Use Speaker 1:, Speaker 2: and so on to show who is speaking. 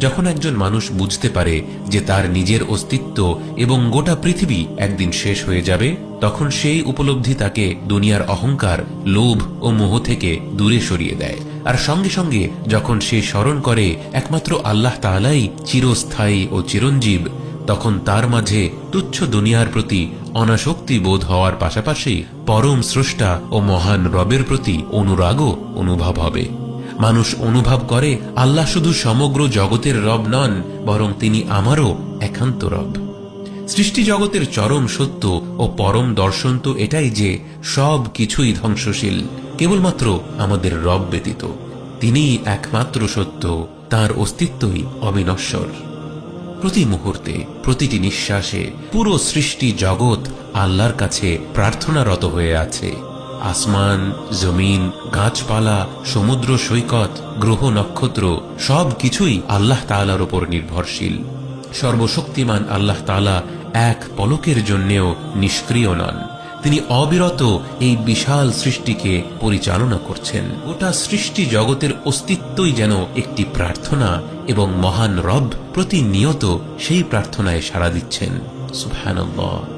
Speaker 1: যখন একজন মানুষ বুঝতে পারে যে তার নিজের অস্তিত্ব এবং গোটা পৃথিবী একদিন শেষ হয়ে যাবে, তখন সেই উপলব্ধি তাকে দুনিয়ার অহংকার, লোভ ও মোহ থেকে দূরে সরিয়ে দেয়। আর সঙ্গে সঙ্গে যখন সে স্মরণ করে একমাত্র আল্লাহ তাআলাই চিরস্থায়ী ও চিরঞ্জীব, তখন তার মাঝে তুচ্ছ দুনিয়ার প্রতি অনাসক্তি বোধ হওয়ার পাশাপাশি পরম স্রষ্টা ও মহান রবের প্রতি অনুরাগও অনুভব হবে। মানুষ অনুভব করে, আল্লাহ শুধু সমগ্র জগতের রব নন, বরং তিনি আমারও একান্ত রব। সৃষ্টি জগতের চরম সত্য ও পরম দর্শন তো এটাই যে সব কিছুই ধ্বংসশীল, কেবলমাত্র আমাদের রব ব্যতীত। তিনিই একমাত্র সত্য, তার অস্তিত্বই অবিনশ্বর। প্রতি মুহূর্তে, প্রতিটি নিঃশ্বাসে পুরো সৃষ্টি জগৎ আল্লাহর কাছে প্রার্থনারত হয়ে আছে। আসমান, জমিন, গাছপালা, সমুদ্র সৈকত, গ্রহ নক্ষত্র, সব কিছুই আল্লাহ তাআলার উপর নির্ভরশীল। সর্বশক্তিমান আল্লাহ তাআলা এক পলকের জন্যেও নিষ্ক্রিয় নন। তিনি অবিরত এই বিশাল সৃষ্টিকে পরিচালনা করছেন। গোটা সৃষ্টি জগতের অস্তিত্বই যেন একটি প্রার্থনা এবং মহান রব প্রতিনিয়ত সেই প্রার্থনায় সাড়া দিচ্ছেন। সুবহানাল্লাহ।